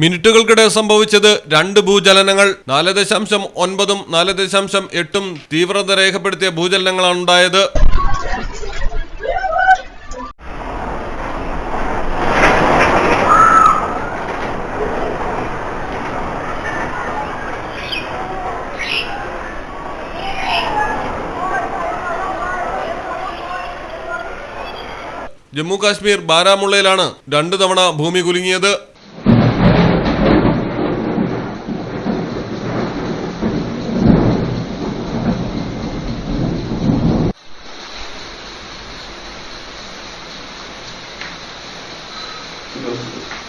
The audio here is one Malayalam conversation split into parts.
മിനിറ്റുകൾക്കിടെ സംഭവിച്ചത് രണ്ട് ഭൂചലനങ്ങൾ നാല് ദശാംശം ഒൻപതും നാല് ദശാംശം എട്ടും തീവ്രത രേഖപ്പെടുത്തിയ ഭൂചലനങ്ങളാണ് ഉണ്ടായത്. ജമ്മു കാശ്മീർ ബാരാമുള്ളയിലാണ് രണ്ടു തവണ ഭൂമി കുലുങ്ങിയത്. filósofos.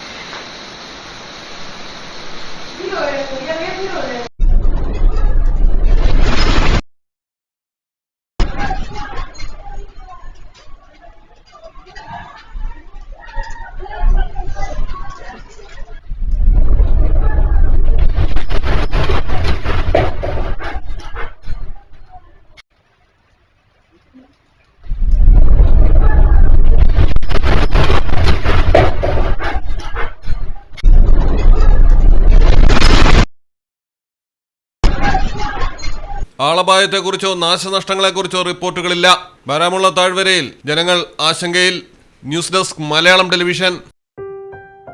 ആളപായത്തെക്കുറിച്ചോ നാശനഷ്ടങ്ങളെക്കുറിച്ചോ റിപ്പോർട്ടുകളില്ല. ബാരാമുള്ള താഴ്വരയിൽ ജനങ്ങൾ ആശങ്കയിൽ. News desk Malayalam television.